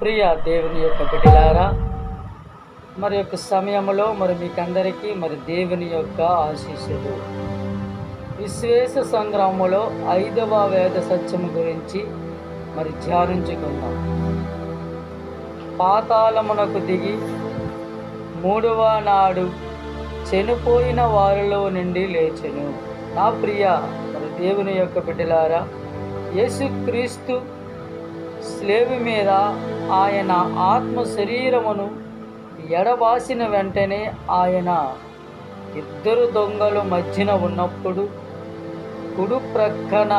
ప్రియ దేవుని యొక్క బిడ్డలారా మరి యొక్క సమయంలో మరి మీకందరికీ మరి దేవుని యొక్క ఆశీస్సులు. విశ్వేశ సంగ్రామంలో ఐదవ వేద సత్యం గురించి మరి ధ్యానించుకుందాం. పాతాళమునకు దిగి మూడవ నాడు చనిపోయిన వారిలో నుండి లేచెను. నా ప్రియ మరి దేవుని యొక్క బిడ్డలారా యేసుక్రీస్తు స్లేవి మీద ఆయన ఆత్మ శరీరమును ఎడబాసిన వెంటనే ఆయన ఇద్దరు దొంగలు మధ్యన ఉన్నప్పుడు కుడు ప్రక్కన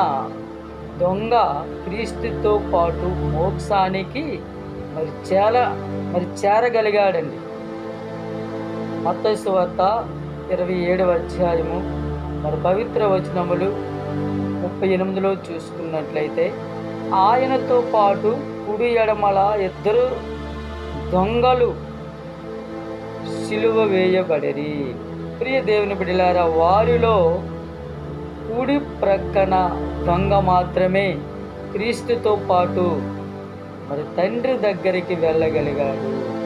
దొంగ క్రీస్తుతో పాటు మోక్షానికి మరి చేర మరి చేరగలిగాడండి మత్తసు వార్త ఇరవై ఏడవ అధ్యాయము. మరి పవిత్ర వచనములు ముప్పై ఎనిమిదిలో చూసుకున్నట్లయితే ఆయనతో పాటు కుడి ఎడమల ఇద్దరు దొంగలు సిలువ వేయబడిరి. ప్రియ దేవుని బిడ్డలారా వారిలో కుడి ప్రక్కన దొంగ మాత్రమే క్రీస్తుతో పాటు మరి తండ్రి దగ్గరికి వెళ్ళగలిగాడు.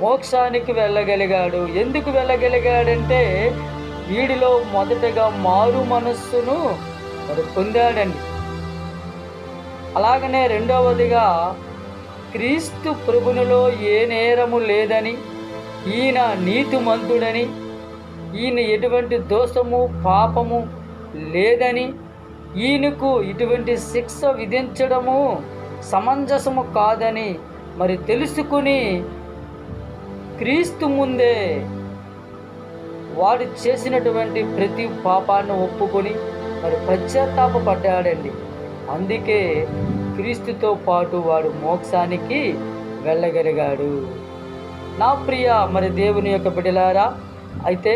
మోక్షానికి వెళ్ళగలిగాడు. ఎందుకు వెళ్ళగలిగాడంటే వీడిలో మొదటగా మారు మనస్సును మరి పొందాడండి. అలాగనే రెండవదిగా క్రీస్తు ప్రభునిలో ఏ నేరము లేదని ఈయన నీతిమంతుడని ఈయన ఎటువంటి దోషము పాపము లేదని ఈయనకు ఇటువంటి శిక్ష విధించడము సమంజసము కాదని మరి తెలుసుకుని క్రీస్తు ముందే వాడు చేసినటువంటి ప్రతి పాపాన్ని ఒప్పుకొని మరి పశ్చాత్తాపడ్డాడండి అందుకే క్రీస్తుతో పాటు వాడు మోక్షానికి వెళ్ళగలిగాడు. నా ప్రియ మరి దేవుని యొక్క బిడలారా అయితే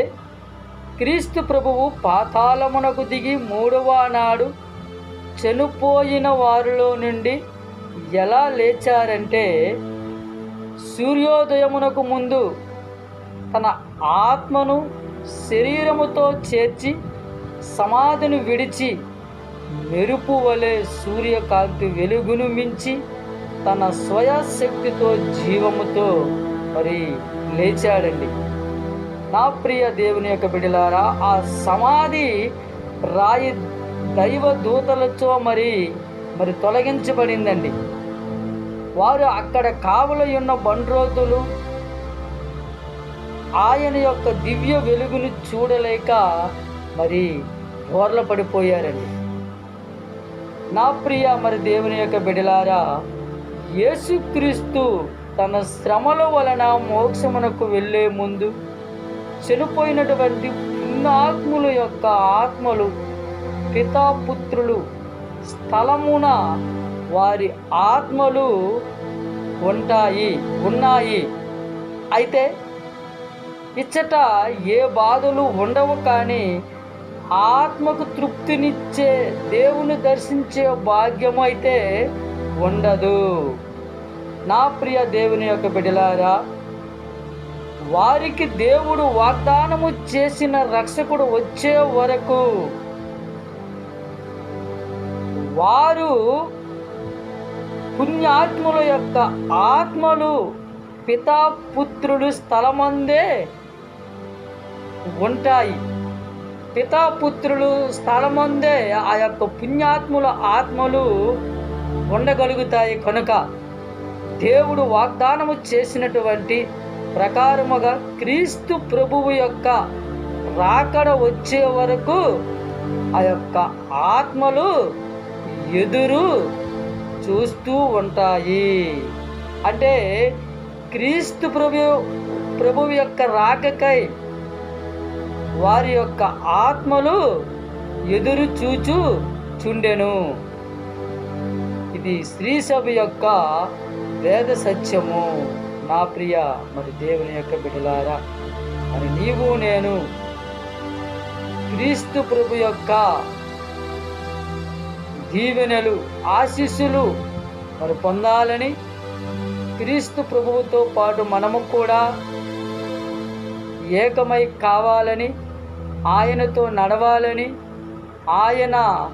క్రీస్తు ప్రభువు పాతాళమునకు దిగి మూడవ నాడు చనిపోయిన వారిలో నుండి ఎలా లేచారంటే సూర్యోదయమునకు ముందు తన ఆత్మను శరీరముతో చేర్చి సమాధిని విడిచి మెరుపు వలె సూర్యకాంతి వెలుగును మించి తన స్వయశక్తితో జీవముతో మరి లేచాడండి. నా ప్రియ దేవుని యొక్క బిడిలారా ఆ సమాధి రాయి దైవ దూతలతో మరి మరి తొలగించబడిందండి. వారు అక్కడ కావలి ఉన్న బండ్రోతులు ఆయన యొక్క దివ్య వెలుగును చూడలేక మరి బోర్ల పడిపోయారండి నా ప్రియ మరి దేవుని యొక్క బిడలారా యేసుక్రీస్తు తన శ్రమల వలన మోక్షమునకు వెళ్ళే ముందు చనిపోయినటువంటి పుణ్యాత్ముల యొక్క ఆత్మలు పితాపుత్రులు స్థలమున వారి ఆత్మలు ఉంటాయి ఉన్నాయి. అయితే ఇచ్చట ఏ బాధలు ఉండవు కానీ ఆత్మకు తృప్తినిచ్చే దేవుని దర్శించే భాగ్యం అయితే ఉండదు. నా ప్రియ దేవుని యొక్క బిడలారా వారికి దేవుడు వాగ్దానము చేసిన రక్షకుడు వచ్చే వరకు వారు పుణ్యాత్ముల యొక్క ఆత్మలు పితాపుత్రులు స్థలమందే ఉంటాయి. పితాపుత్రులు స్థలమందే ఆ యొక్క పుణ్యాత్ముల ఆత్మలు ఉండగలుగుతాయి కనుక దేవుడు వాగ్దానము చేసినటువంటి ప్రకారముగా క్రీస్తు ప్రభువు యొక్క రాకడ వచ్చే వరకు ఆ యొక్క ఆత్మలు ఎదురు చూస్తూ ఉంటాయి. అంటే క్రీస్తు ప్రభు ప్రభువు యొక్క రాకకై వారి యొక్క ఆత్మలు ఎదురు చూచు చుండెను. ఇది స్త్రీ సభ యొక్క వేద సత్యము. నా ప్రియ మరి దేవుని యొక్క బిడ్డలారా మరి నీవు నేను క్రీస్తు ప్రభు యొక్క దీవెనలు ఆశీస్సులు మరి పొందాలని క్రీస్తు ప్రభువుతో పాటు మనము కూడా ఏకమై కావాలని ఆయనతో నడవాలని ఆయన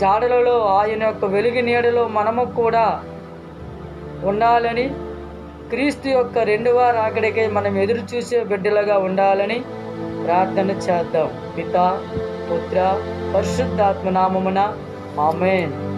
జాడలలో ఆయన యొక్క వెలుగు నీడలో మనము కూడా ఉండాలని క్రీస్తు యొక్క రెండవ రాకడికై మనం ఎదురు చూసే బిడ్డలుగా ఉండాలని ప్రార్థన చేద్దాం. పిత పుత్ర పరిశుద్ధాత్మ నామమున. ఆమెన్.